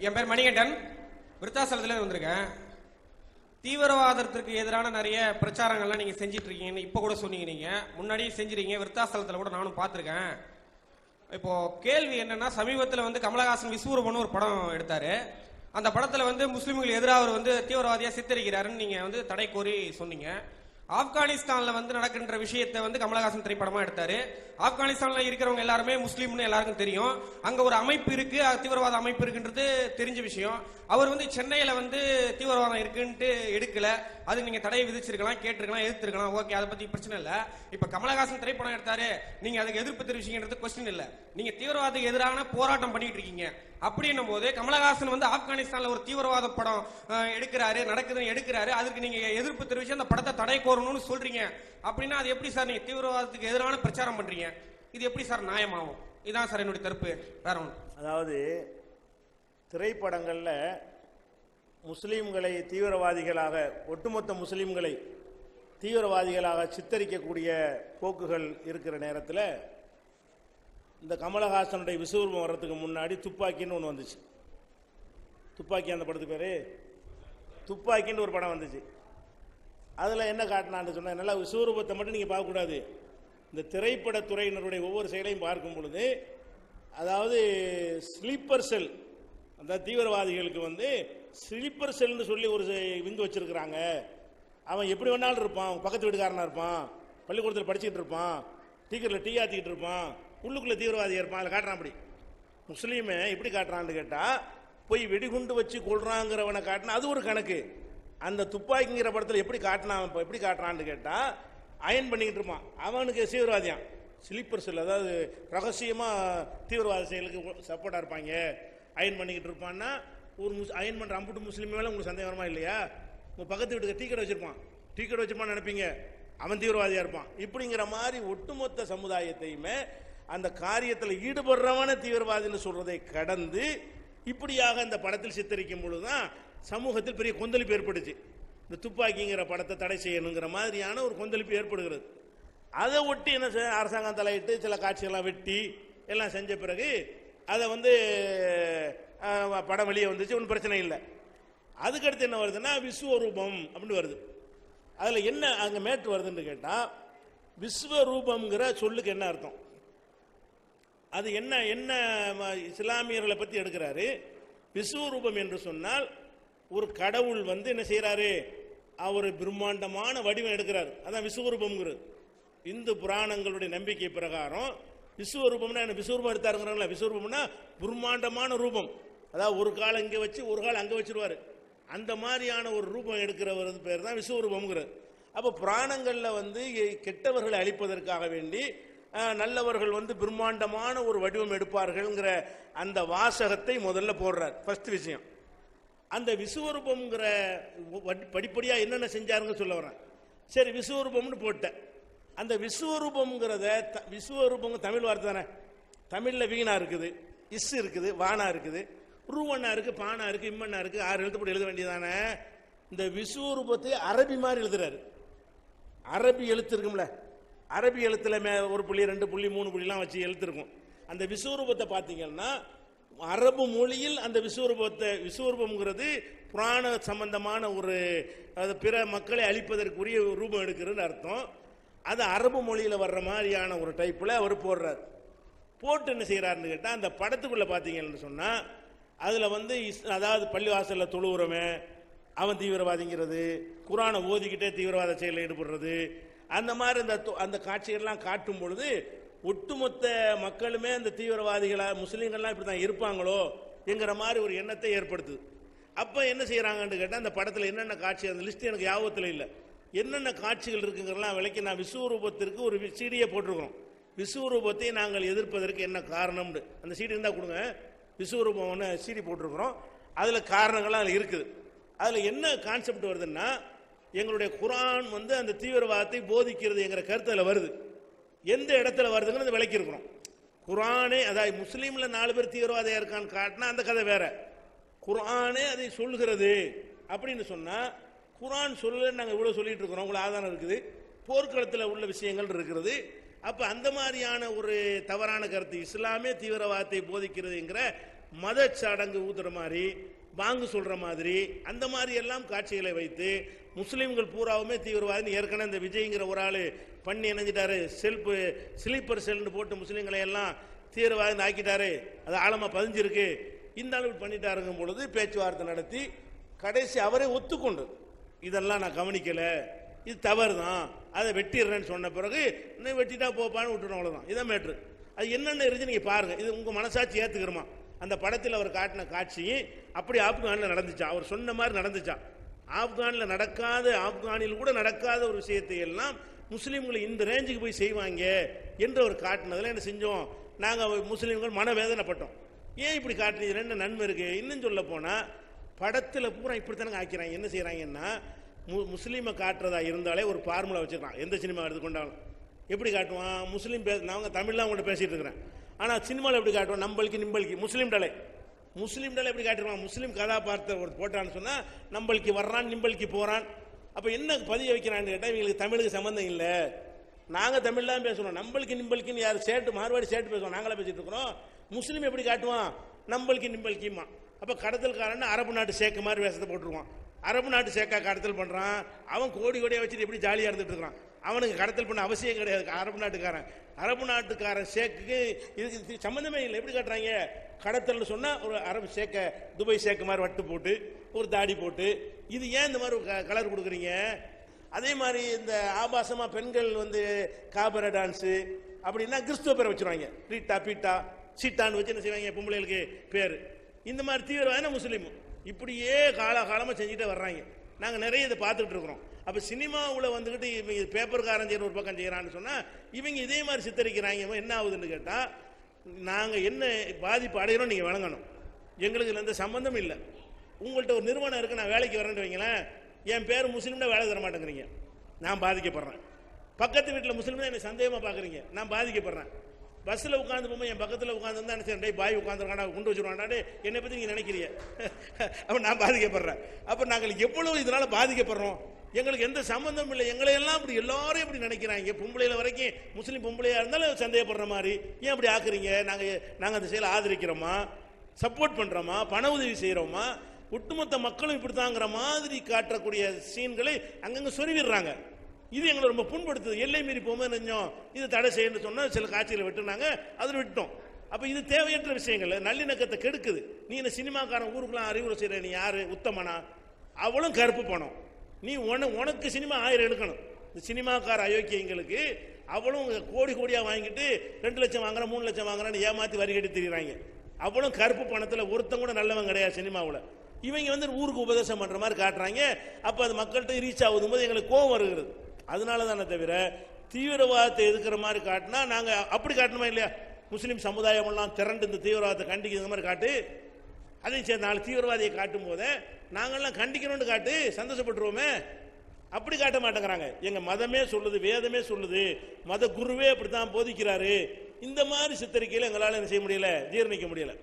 என் பேர் மணிகண்டன். விருத்தாசலத்துல வந்திருக்கேன். தீவிரவாதத்திற்கு எதிரான நிறைய பிரச்சாரங்கள்லாம் நீங்க செஞ்சிட்டு இருக்கீங்கன்னு இப்ப கூட சொன்னீங்க நீங்க. முன்னாடியே செஞ்சிருக்கீங்க விருத்தாசலத்துல கூட நானும் பார்த்துருக்கேன் இப்போ கேள்வி என்னன்னா சமீபத்துல வந்து கமலஹாசன் விஸ்வரூபம்னு ஒரு படம் எடுத்தாரு. அந்த படத்துல வந்து முஸ்லிம்கள் எதிராக அவர் வந்து தீவிரவாதியா சித்தரிக்கிறாருன்னு நீங்க வந்து தடை கோரி சொன்னீங்க. ஆப்கானிஸ்தான்ல வந்து நடக்கின்ற விஷயத்தை வந்து கமலஹாசன் திரைப்படமா எடுத்தாரு. ஆப்கானிஸ்தான்ல இருக்கிறவங்க எல்லாருமே முஸ்லீம்னு எல்லாருக்கும் தெரியும். அங்க ஒரு அமைப்பு இருக்கு. தீவிரவாத அமைப்பு இருக்குன்றது தெரிஞ்ச விஷயம். அவர் வந்து சென்னையில வந்து தீவிரவாதம் இருக்குன்ட்டு எடுக்கல. அது நீங்க தடை விதிச்சிருக்கலாம் கேட்டிருக்கலாம் எதிர்த்திருக்கலாம். ஓகே அதை பத்தி பிரச்சனை இல்ல. இப்ப கமலஹாசன் திரைப்படம் எடுத்தாரு. நீங்க அதுக்கு எதிர்ப்பு தெரிவிச்சீங்கன்றது கொஸ்டின் இல்ல. நீங்க தீவிரவாதத்துக்கு எதிரான போராட்டம் பண்ணிட்டு இருக்கீங்க. அப்படின்னும் போது கமலஹாசன் வந்து ஆப்கானிஸ்தான்ல ஒரு தீவிரவாத படம் எடுக்கிறாரு நடக்குதுன்னு எடுக்கிறாரு. அதுக்கு நீங்க எதிர்ப்பு தெரிவிச்சு அந்த படத்தை தடை கோரணும்னு சொல்றீங்க. அப்படின்னா அது எப்படி சார் நீங்க தீவிரவாதத்துக்கு எதிரான பிரச்சாரம் பண்றீங்க? இது எப்படி சார் நியாயமாகும்? இதான் சார் என்னுடைய கருப்பு வேற ஒன்று அதாவது திரைப்படங்களில் முஸ்லீம்களை தீவிரவாதிகளாக ஒட்டுமொத்த முஸ்லீம்களை தீவிரவாதிகளாக சித்தரிக்கக்கூடிய போக்குகள் இருக்கிற நேரத்தில் இந்த கமலஹாசனுடைய விஸ்வரூபம் வர்றதுக்கு முன்னாடி துப்பாக்கின்னு ஒன்று வந்துச்சு. துப்பாக்கி அந்த படத்துக்கு பேர்? துப்பாக்கின்னு ஒரு படம் வந்துச்சு. அதில் என்ன காட்டினான்னு சொன்னால் நல்லா விஸ்வரூபத்தை மட்டும் நீங்கள் பார்க்கக்கூடாது. இந்த திரைப்படத்துறையினருடைய ஒவ்வொரு செயலையும் பார்க்கும் பொழுது அதாவது ஸ்லீப்பர் செல் அந்த தீவிரவாதிகளுக்கு வந்து ஸ்லீப்பர் செல்னு சொல்லி ஒரு செ- விந்து வச்சிருக்கிறாங்க. அவன் எப்படி வேணாலும் இருப்பான். அவன் பக்கத்து வீட்டுக்காரனாக இருப்பான். பள்ளிக்கூடத்தில் படிச்சுக்கிட்டு இருப்பான். டீக்கரில் டீ ஆற்றிக்கிட்டு இருப்பான். உள்ளுக்குள்ளே தீவிரவாதி இருப்பான் அதில் காட்டுறான் அப்படி. முஸ்லீமை எப்படி காட்டுறான்னு கேட்டால் போய் வெடிகுண்டு வச்சு கொள்றாங்கிறவனை காட்டினா அது ஒரு கணக்கு. அந்த துப்பாக்கிங்கிற படத்தில் எப்படி காட்டினான் இப்போ எப்படி காட்டுறான்னு கேட்டால் அயன் பண்ணிக்கிட்டு இருப்பான். அவனுக்கு தீவிரவாதியான் ஸ்லீப்பர் செல் அதாவது ரகசியமாக தீவிரவாத செயலுக்கு சப்போர்ட்டாக இருப்பாங்க. அயன் பண்ணிக்கிட்டு இருப்பான்னா ஒரு முஸ் அயன் பண்ணுற அம்புட்டு முஸ்லீம் மேலே உங்களுக்கு சந்தேகமா இல்லையா? உங்கள் பக்கத்து வீட்டுக்கு டீ கடை வச்சிருப்பான். டீ கடை வச்சிருப்பான்னு நினைப்பீங்க. அவன் தீவிரவாதியாக இருப்பான். இப்படிங்கிற மாதிரி ஒட்டுமொத்த சமுதாயத்தையுமே அந்த காரியத்தில் ஈடுபடுறவன தீவிரவாதின்னு சொல்றதை கடந்து இப்படியாக இந்த படத்தில் சித்தரிக்கும் பொழுதுதான் சமூகத்தில் பெரிய கொந்தளிப்பு ஏற்பட்டுச்சு. இந்த துப்பாக்கிங்கிற படத்தை தடை செய்யணுங்கிற மாதிரியான ஒரு கொந்தளிப்பு ஏற்படுகிறது. அதை ஒட்டி என்ன செய்ய அரசாங்கம் தலையிட்டு சில காட்சிகள்லாம் வெட்டி எல்லாம் செஞ்ச பிறகு அதை வந்து படம் வெளியே வந்துச்சு. ஒன்றும் பிரச்சனை இல்லை. அதுக்கடுத்து என்ன வருதுன்னா விஸ்வரூபம் அப்படின்னு வருது. அதில் என்ன அங்கே மேட்ரு வருதுன்னு கேட்டால் விஸ்வரூபம்ங்கிற சொல்லுக்கு என்ன அர்த்தம்? அது என்ன என்ன இஸ்லாமியர்களை பற்றி எடுக்கிறாரு? விஸ்வரூபம் என்று சொன்னால் ஒரு கடவுள் வந்து என்ன செய்கிறாரு அவர் பிரம்மாண்டமான வடிவம் எடுக்கிறார். அதான் விஸ்வரூபம்ங்கிறது. இந்து புராணங்களுடைய நம்பிக்கை பிரகாரம் விஸ்வரூபம்னா என்ன? விஸ்வரூபம் எடுத்தாருங்கிறாங்களா விஸ்வரூபம்னா பிரம்மாண்டமான ரூபம். அதாவது ஒரு கால் இங்கே வச்சு ஒரு கால் அங்கே வச்சிருவாரு. அந்த மாதிரியான ஒரு ரூபம் எடுக்கிறவர் பேர் தான் விஸ்வரூபம்ங்கிறது. அப்போ புராணங்களில் வந்து கெட்டவர்களை அழிப்பதற்காக வேண்டி நல்லவர்கள் வந்து பிரம்மாண்டமான ஒரு வடிவம் எடுப்பார்கள்ங்கிற அந்த வாசகத்தை முதல்ல போடுறார் ஃபர்ஸ்ட் விஷயம். அந்த விஸ்வரூபம்ங்கிற படிப்படியாக என்னென்ன செஞ்சாருங்கன்னு சொல்ல வரேன். சரி விஸ்வரூபம்னு போட்டேன். அந்த விஸ்வரூபம்ங்கிறத த- விஸ்வரூபம் தமிழ் வார்த்தை தானே? தமிழில் வீணா இருக்குது இஸ் இருக்குது வானா இருக்குது ரூவண்ணா இருக்குது பானா இருக்குது இம்மண்ணா இருக்குது ஆறு எழுத்து போட்டு எழுத வேண்டியதானே? இந்த விஸ்வரூபத்தை அரபி மாதிரி எழுதுறாரு. அரபி எழுத்து இருக்கும்ல. அரபி எழுத்துல மே ஒரு புள்ளி ரெண்டு புள்ளி மூணு புள்ளிலாம் வச்சு எழுத்துருக்கும். அந்த விஸ்வரூபத்தை பார்த்தீங்கன்னா அரபு மொழியில் அந்த விஸ்வரூபத்தை விஸ்வரூபம்ங்கிறது புராண சம்பந்தமான ஒரு அது பிற மக்களை அழிப்பதற்குரிய ரூபம் எடுக்கிறதுன்னு அர்த்தம். அது அரபு மொழியில் வர்ற மாதிரியான ஒரு டைப்பில் அவர் போடுறார். போட்டு என்ன செய்கிறாருன்னு கேட்டால் அந்த படத்துக்குள்ளே பார்த்தீங்கன்னு சொன்னால் அதில் வந்து இஸ் அதாவது பள்ளிவாசலில் தொழுவுறவன் அவன் தீவிரவாதிங்கிறது குரானை ஓதிக்கிட்டே தீவிரவாத செயலில் ஈடுபடுறது அந்த மாதிரி அந்த அந்த காட்சிகள்லாம் காட்டும் பொழுது ஒட்டுமொத்த மக்களுமே அந்த தீவிரவாதிகளாக முஸ்லீம்கள்லாம் இப்படி தான் இருப்பாங்களோ என்கிற மாதிரி ஒரு எண்ணத்தை ஏற்படுத்துது. அப்போ என்ன செய்கிறாங்கன்னு கேட்டால் அந்த படத்தில் என்னென்ன காட்சி அந்த லிஸ்ட் எனக்கு ஞாபகத்தில் இல்லை. என்னென்ன காட்சிகள் இருக்குங்கிறலாம் விலைக்கு நான் விஸ்வரூபத்திற்கு ஒரு சீடியை போட்டிருக்கிறோம். விஸ்வரூபத்தை நாங்கள் எதிர்ப்பதற்கு என்ன காரணம்னு. அந்த சீடி இருந்தால் கொடுங்க. விஸ்வரூபம் ஒன்று சீடி போட்டிருக்கிறோம். அதில் காரணங்கள்லாம் அதில் இருக்குது. அதில் என்ன கான்செப்ட் வருதுன்னா எங்களுடைய குரான் வந்து அந்த தீவிரவாதத்தை போதிக்கிறது என்கிற கருத்தில் வருது. எந்த இடத்துல வருதுங்கிறது விளக்கியிருக்கிறோம் குரானே அதாவது முஸ்லீமில் நாலு பேர் தீவிரவாதியாக இருக்கான்னு காட்டினா அந்த கதை வேற. குரானே அதை சொல்கிறது அப்படின்னு சொன்னால் குரான் சொல்ல நாங்கள் இவ்வளோ சொல்லிட்டு இருக்கிறோம். உங்களுக்கு ஆதாரம் இருக்குது. போர்க்களத்தில் உள்ள விஷயங்கள் இருக்கிறது அப்போ அந்த மாதிரியான ஒரு தவறான கருத்து இஸ்லாமே தீவிரவாதத்தை போதிக்கிறதுங்கிற மத சடங்கு ஊதுற மாதிரி பாங்கு சொல்ற மாதிரி அந்த மாதிரி எல்லாம் காட்சிகளை வைத்து முஸ்லீம்கள் பூராவுமே தீவிரவாதி. ஏற்கனவே இந்த விஜய்ங்கிற ஒரு ஆள் பண்ணி இணைஞ்சிட்டாரு. செல்ஃபு ஸ்லீப்பர் செல்னு போட்டு முஸ்லீம்களை எல்லாம் தீவிரவாதம் ஆக்கிட்டாரு. அது ஆழமாக பதிஞ்சிருக்கு. இந்த அளவு பண்ணிட்டாருங்கும் பொழுது பேச்சுவார்த்தை நடத்தி கடைசி அவரே ஒத்துக்கொண்டு இதெல்லாம் நான் கவனிக்கல. இது தவறு தான் அதை வெட்டிடுறேன்னு சொன்ன பிறகு இன்னும் வெட்டிட்டா போப்பான்னு விட்டுரும் அவ்வளோதான் இதான் மேட்ரு. அது என்னென்ன இருந்து நீங்கள் பாருங்கள் இது உங்கள் மனசாட்சி ஏற்றுக்கிறோமா அந்த படத்தில் அவர் காட்டின காட்சி அப்படி ஆப்கானில் நடந்துச்சா? அவர் சொன்ன மாதிரி நடந்துச்சா? ஆப்கானில் நடக்காத ஆப்கானில் கூட நடக்காத ஒரு விஷயத்தை எல்லாம் முஸ்லீம்களை இந்த ரேஞ்சுக்கு போய் செய்வாங்க என்று அவர் காட்டினதில் என்ன செஞ்சோம்? நாங்கள் முஸ்லீம்கள் மனவேதனைப்பட்டோம். ஏன் இப்படி காட்டினீங்க? என்ன நன்மை இருக்கு? இன்னும் சொல்ல போனால் படத்தில் பூரா இப்படித்தானங்க ஆக்கிறாங்க. என்ன செய்கிறாங்கன்னா மு முஸ்லீமை காட்டுறதா இருந்தாலே ஒரு ஃபார்முலா வச்சுக்கலாம் எந்த சினிமா எடுத்துக்கொண்டாலும் எப்படி காட்டுவான்? முஸ்லீம் பே நாங்கள் தமிழ்லாம் உங்கள்கிட்ட பேசிகிட்டு இருக்கிறேன். ஆனால் சினிமாவில் எப்படி காட்டுவோம் நம்பளுக்கு நிம்பளுக்கு. முஸ்லீம் முஸ்லீம்னால எப்படி காட்டுவான் முஸ்லீம் கதாபாத்திரம் ஒரு போட்டான்னு சொன்னால் நம்மளுக்கு வர்றான் நிம்பளுக்கு போகிறான் அப்போ என்ன பதிய வைக்கிறான்னு கேட்டால் இவங்களுக்கு தமிழுக்கு சம்மந்தம் இல்லை. நாங்கள் தமிழ் தான் பேசுகிறோம் நம்மளுக்கு நிம்பளுக்குன்னு யார்? சேட்டு மார்வாடி சேட்டு பேசுவோம் நாங்களே பேசிட்டு இருக்கிறோம். முஸ்லீம் எப்படி காட்டுவான்? நம்மளுக்கு நிம்பளுக்குமா அப்போ கடத்தல்காரன் அரபு நாட்டு சேக்கு மாதிரி வேஷத்தை போட்டுருவான். அரபு நாட்டு சேக்கா கடத்தல் பண்ணுறான் அவன் கோடி கோடியாக வச்சுட்டு எப்படி ஜாலியாக இருந்துட்டு இருக்கிறான். அவனுக்கு கடத்தல் பண்ண அவசியம் கிடையாது. அரபு நாட்டுக்காரன். அரபு நாட்டுக்காரன் ஷேக்குக்கு இதுக்கு இது இல்லை. எப்படி காட்டுறாங்க? கடத்தல்னு சொன்னால் ஒரு அரபு ஷேக்கை துபாய் ஷேக்கு மாதிரி வட்டு போட்டு ஒரு தாடி போட்டு இது ஏன் இந்த மாதிரி கலர் கொடுக்குறீங்க? அதே மாதிரி இந்த ஆபாசமாக பெண்கள் வந்து காபர டான்ஸு அப்படின்னா கிறிஸ்துவ பேரை வச்சிருவாங்க. ரீட்டா பீட்டா சீட்டான்னு வச்சு என்ன செய்வாங்க? பொம்பளைகளுக்கு பேர். இந்த மாதிரி தீவிரவாத முஸ்லீம். இப்படியே காலகாலமாக செஞ்சுட்டே வர்றாங்க. நாங்கள் நிறைய இதை பார்த்துட்டு இருக்கிறோம். அப்போ சினிமாவில் வந்துக்கிட்டு இவங்க பேப்பர்காரன் செய்யற ஒரு பக்கம் செய்கிறான்னு சொன்னால் இவங்க இதே மாதிரி சித்தரிக்கிறாங்க என்ன ஆகுதுன்னு கேட்டால் நாங்கள் என்ன பாதிப்பு அடைகிறோம் நீங்கள் வழங்கணும் எங்களுக்கு இதில் எந்த சம்பந்தம் இல்லை. உங்கள்கிட்ட ஒரு நிறுவனம் இருக்குது நான் வேலைக்கு வரேன்னு வைங்களேன் என் பேர் முஸ்லீம்னா வேலை தர மாட்டேங்கிறீங்க. நான் பாதிக்கப்படுறேன். பக்கத்து வீட்டில் முஸ்லீம் தான் என்னை சந்தேகமாக பார்க்குறீங்க நான் பாதிக்கப்படுறேன். பஸ்ஸில் உட்காந்து போகும்போது என் பக்கத்தில் உட்காந்துருந்தா என்ன செய்ய பாய் உட்காந்துருக்காண்டா குண்டு வச்சிருவாண்டா என்னை பற்றி நீங்கள் நினைக்கிறீங்க? அப்போ நான் பாதிக்கப்படுறேன். அப்போ நாங்கள் எவ்வளவு இதனால் பாதிக்கப்படுறோம்? எங்களுக்கு எந்த சம்பந்தமும் இல்லை. எங்களை எல்லாம் இப்படி எல்லாரும் இப்படி நினைக்கிறாங்க. பொம்பளையில வரைக்கும் முஸ்லீம் பொம்பளையாக இருந்தாலும் சந்தேகப்படுற மாதிரி. ஏன் அப்படி ஆக்குறீங்க? நாங்கள் நாங்கள் அந்த செயலை ஆதரிக்கிறோமா? சப்போர்ட் பண்ணுறோமா பண உதவி செய்கிறோமா ஒட்டுமொத்த மக்களும் இப்படித்தாங்கிற மாதிரி காட்டக்கூடிய சீன்களை அங்கங்கே சொருவிடுறாங்க இது எங்களை ரொம்ப புண்படுத்துது. எல்லை மீறி போகும்போது நெஞ்சோம் இது தடை செய்யணும்னு சொன்னால் சில காட்சிகளை விட்டுனாங்க அதில் விட்டோம் அப்போ இது தேவையற்ற விஷயங்கள். நல்லிணக்கத்தை கெடுக்குது. நீ என்ன சினிமாக்காரன் ஊருக்குலாம் அறிவுரை செய்கிற நீ யார்? உத்தமனா? அவளும் கருப்பு பணம். நீ உன உனக்கு சினிமா ஆயிரம் எடுக்கணும். இந்த சினிமாக்கார அயோக்கியங்களுக்கு அவளும் கோடி கோடியாக வாங்கிட்டு ரெண்டு லட்சம் வாங்குறேன் மூணு லட்சம் வாங்குறான்னு ஏமாற்றி வரி கட்டி அவளும் கருப்பு பணத்தில் ஒருத்தன் கூட நல்லவன் கிடையாது சினிமாவில். இவங்க வந்து ஊருக்கு உபதேசம் பண்ணுற மாதிரி காட்டுறாங்க. அப்போ அது மக்கள்கிட்ட ரீச் ஆகுதும் போது எங்களுக்கு கோவம் வருகிறது. அதனால தானே தவிர தீவிரவாதத்தை எதுக்கிற மாதிரி காட்டினா நாங்கள் அப்படி காட்டணுமா இல்லையா? முஸ்லீம் சமுதாயம் எல்லாம் திரண்டு இந்த தீவிரவாதத்தை கண்டிக்கிற மாதிரி காட்டு. அதையும் சரி நாலு தீவிரவாதியை காட்டும் போதே நாங்கள்லாம் கண்டிக்கணும்னு காட்டு சந்தோஷப்பட்டுருவோமே. அப்படி காட்ட மாட்டேங்கிறாங்க. எங்கள் மதமே சொல்லுது வேதமே சொல்லுது. மத குருவே அப்படித்தான் போதிக்கிறாரு. இந்த மாதிரி சித்தரிக்கையில் எங்களால் என்ன செய்ய முடியல ஜீர்ணிக்க முடியல.